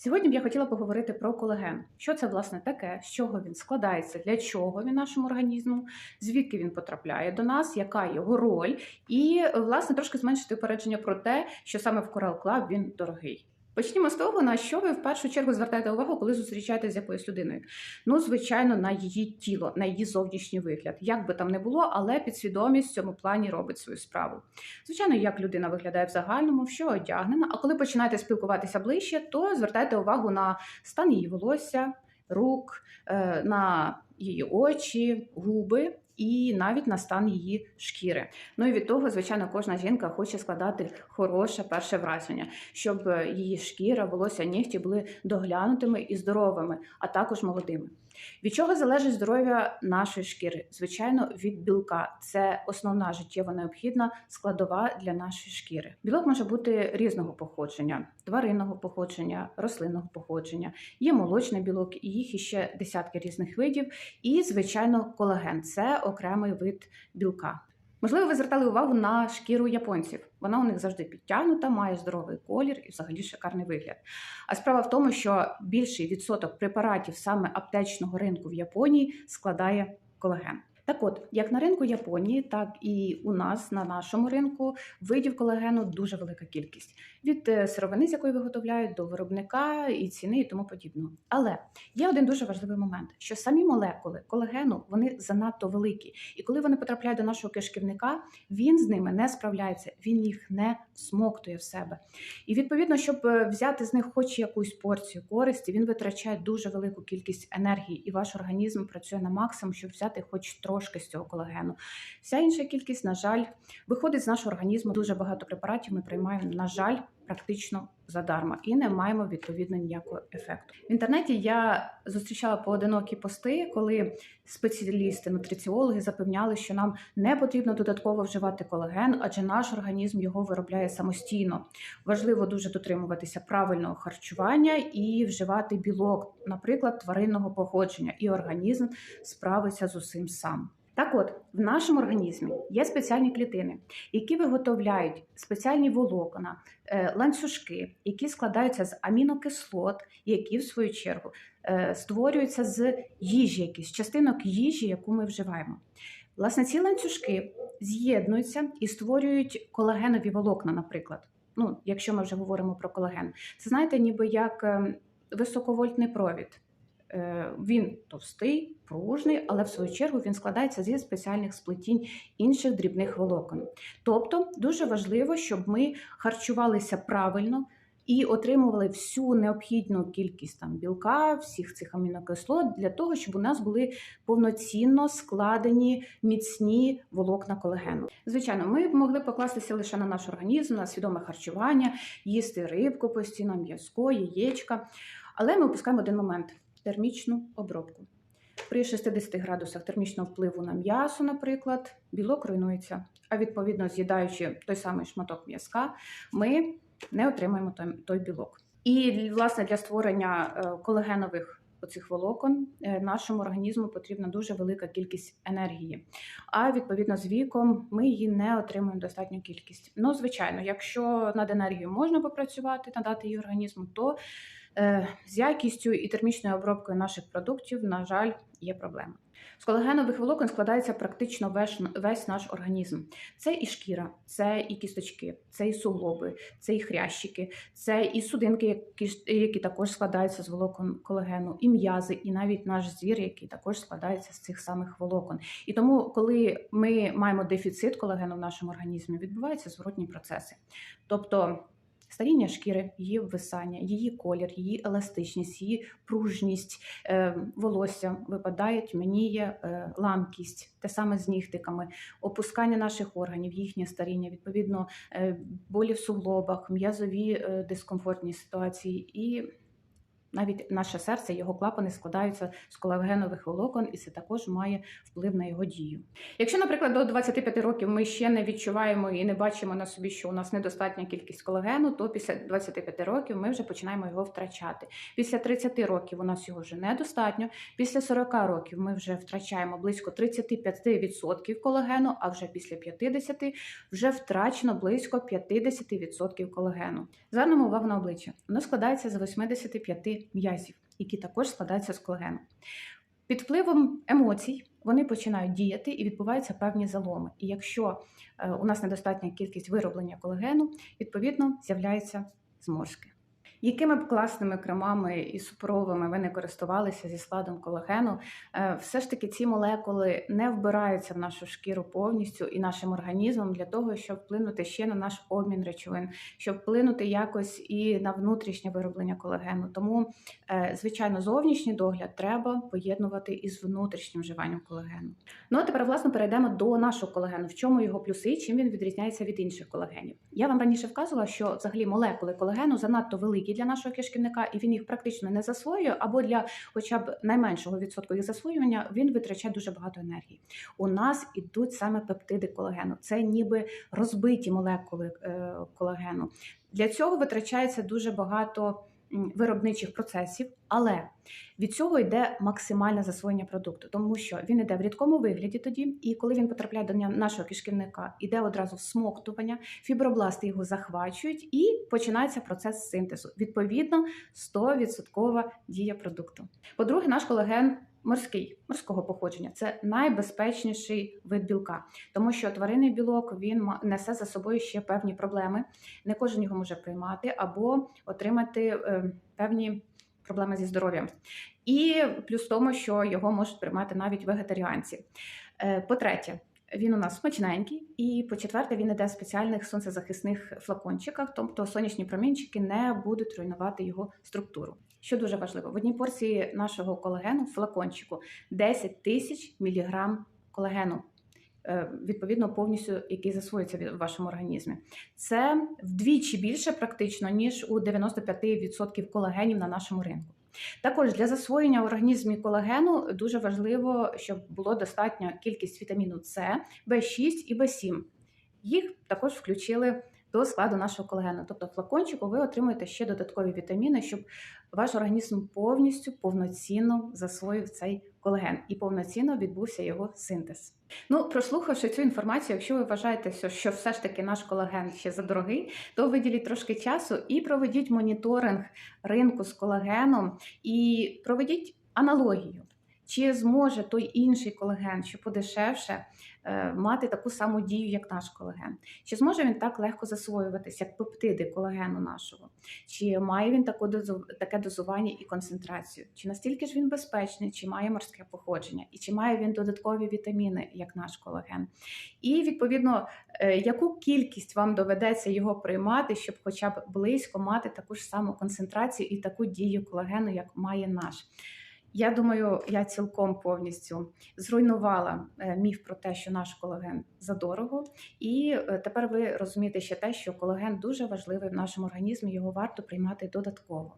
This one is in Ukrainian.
Сьогодні б я хотіла поговорити про колаген. Що це власне таке, з чого він складається, для чого він нашому організму, звідки він потрапляє до нас, яка його роль, і власне трошки зменшити упередження про те, що саме в Coral Club він дорогий. Почнімо з того, на що ви в першу чергу звертаєте увагу, коли зустрічаєтеся з якоюсь людиною. Ну, звичайно, на її тіло, на її зовнішній вигляд. Як би там не було, але підсвідомість в цьому плані робить свою справу. Звичайно, як людина виглядає в загальному, що одягнена. А коли починаєте спілкуватися ближче, то звертайте увагу на стан її волосся, рук, е, на її очі, губи. І навіть на стан її шкіри. Ну і від того, звичайно, кожна жінка хоче складати хороше перше враження, щоб її шкіра, волосся, нігті були доглянутими і здоровими, а також молодими. Від чого залежить здоров'я нашої шкіри? Звичайно, від білка. Це основна життєво необхідна складова для нашої шкіри. Білок може бути різного походження: тваринного походження, рослинного походження. Є молочний білок, і їх іще десятки різних видів. І, звичайно, колаген це окремий вид білка. Можливо, ви звертали увагу на шкіру японців. Вона у них завжди підтягнута, має здоровий колір і взагалі шикарний вигляд. А справа в тому, що більший відсоток препаратів саме аптечного ринку в Японії складає колаген. Так от, як на ринку Японії, так і у нас на нашому ринку видів колагену дуже велика кількість від е, сировини, з якої виготовляють до виробника і ціни, і тому подібного. Але є один дуже важливий момент: що самі молекули колагену вони занадто великі, і коли вони потрапляють до нашого кишківника, він з ними не справляється, він їх не всмоктує в себе. І відповідно, щоб е, взяти з них хоч якусь порцію користі, він витрачає дуже велику кількість енергії, і ваш організм працює на максимум, щоб взяти хоч трошки з цього колагену. Вся інша кількість, на жаль, виходить з нашого організму. Дуже багато препаратів ми приймаємо, на жаль, практично задарма і не маємо відповідно ніякого ефекту. В інтернеті я зустрічала поодинокі пости, коли спеціалісти, нутриціологи запевняли, що нам не потрібно додатково вживати колаген, адже наш організм його виробляє самостійно. Важливо дуже дотримуватися правильного харчування і вживати білок, наприклад, тваринного походження, і організм справиться з усім сам. Так от, в нашому організмі є спеціальні клітини, які виготовляють спеціальні волокна, е, ланцюжки, які складаються з амінокислот, які в свою чергу е, створюються з їжі, якісь частинок їжі, яку ми вживаємо. Власне, ці ланцюжки з'єднуються і створюють колагенові волокна, наприклад. Ну, якщо ми вже говоримо про колаген, це знаєте, ніби як ем, високовольтний провід. Е, він товстий, пружний, але в свою чергу він складається зі спеціальних сплетінь інших дрібних волокон. Тобто дуже важливо, щоб ми харчувалися правильно і отримували всю необхідну кількість там білка, всіх цих амінокислот для того, щоб у нас були повноцінно складені міцні волокна колагену. Звичайно, ми б могли покластися лише на наш організм, на свідоме харчування, їсти рибку постійно, м'язко, яєчка. Але ми опускаємо один момент термічну обробку. При 60 градусах термічного впливу на м'ясо, наприклад, білок руйнується. А відповідно, з'їдаючи той самий шматок м'язка, ми не отримаємо той, білок. І, власне, для створення е, колагенових оцих волокон е, нашому організму потрібна дуже велика кількість енергії. А відповідно з віком ми її не отримуємо достатню кількість. Ну, звичайно, якщо над енергією можна попрацювати, надати її організму, то з якістю і термічною обробкою наших продуктів, на жаль, є проблема. З колагенових волокон складається практично весь, весь наш організм. Це і шкіра, це і кісточки, це і суглоби, це і хрящики, це і судинки, які які також складаються з волокон колагену, і м'язи, і навіть наш звір, який також складається з цих самих волокон. І тому, коли ми маємо дефіцит колагену в нашому організмі, відбуваються зворотні процеси. Тобто Старіння шкіри, її ввисання, її колір, її еластичність, її пружність е, волосся випадають, тьмяніє е, ламкість, те саме з нігтиками, опускання наших органів, їхнє старіння, відповідно, е, болі в суглобах, м'язові дискомфортні ситуації і Навіть наше серце, його клапани складаються з колагенових волокон, і це також має вплив на його дію. Якщо, наприклад, до 25 років ми ще не відчуваємо і не бачимо на собі, що у нас недостатня кількість колагену, то після 25 років ми вже починаємо його втрачати. Після 30 років у нас його вже недостатньо. Після 40 років ми вже втрачаємо близько 35% колагену, а вже після 50 вже втрачено близько 50% колагену. Звернемо увагу на обличчя. Воно складається з 85 м'язів, які також складаються з колагену. Під впливом емоцій вони починають діяти і відбуваються певні заломи. І якщо е, у нас недостатня кількість вироблення колагену, відповідно з'являються зморшки. Якими б класними кремами і супровими ви не користувалися зі складом колагену, е, все ж таки ці молекули не вбираються в нашу шкіру повністю і нашим організмом для того, щоб вплинути ще на наш обмін речовин, щоб вплинути якось і на внутрішнє вироблення колагену. Тому, е, звичайно, зовнішній догляд треба поєднувати із внутрішнім вживанням колагену. Ну а тепер, власне, перейдемо до нашого колагену. В чому його плюси, чим він відрізняється від інших колагенів? Я вам раніше вказувала, що взагалі молекули колагену занадто великі для нашого кишківника, і він їх практично не засвоює, або для хоча б найменшого відсотку їх засвоювання він витрачає дуже багато енергії. У нас ідуть саме пептиди колагену. Це ніби розбиті молекули е, колагену. Для цього витрачається дуже багато виробничих процесів, але від цього йде максимальне засвоєння продукту, тому що він йде в рідкому вигляді тоді, і коли він потрапляє до нашого кишківника, іде одразу всмоктування, фібробласти його захвачують, і починається процес синтезу. Відповідно, 100% дія продукту. По-друге, наш колаген морський, морського походження. Це найбезпечніший вид білка, тому що тваринний білок він несе за собою ще певні проблеми. Не кожен його може приймати або отримати е, певні проблеми зі здоров'ям. І плюс тому, що його можуть приймати навіть вегетаріанці. Е, По-третє, він у нас смачненький, і по-четверте, він іде в спеціальних сонцезахисних флакончиках, тобто сонячні промінчики не будуть руйнувати його структуру. Що дуже важливо, в одній порції нашого колагену в флакончику 10 тисяч міліграм колагену. е, Відповідно, повністю який засвоюється в вашому організмі, це вдвічі більше практично ніж у 95% колагенів на нашому ринку. Також для засвоєння в організмі колагену дуже важливо, щоб було достатня кількість вітаміну С, В6 і В7. Їх також включили до складу нашого колагену. Тобто флакончику ви отримуєте ще додаткові вітаміни, щоб ваш організм повністю повноцінно засвоїв цей колаген і повноцінно відбувся його синтез. Ну, прослухавши цю інформацію, якщо ви вважаєте, що- все ж таки наш колаген ще задорогий, то виділіть трошки часу і проведіть моніторинг ринку з колагеном і проведіть аналогію. Чи зможе той інший колаген, що подешевше, е, мати таку саму дію, як наш колаген? Чи зможе він так легко засвоюватися, як пептиди колагену нашого? Чи має він таке дозування і концентрацію? Чи настільки ж він безпечний, чи має морське походження, і чи має він додаткові вітаміни, як наш колаген? І відповідно, е, яку кількість вам доведеться його приймати, щоб хоча б близько мати таку ж саму концентрацію і таку дію колагену, як має наш? Я думаю, я цілком повністю зруйнувала е, міф про те, що наш колаген задорого, і е, тепер ви розумієте ще те, що колаген дуже важливий в нашому організмі, його варто приймати додатково.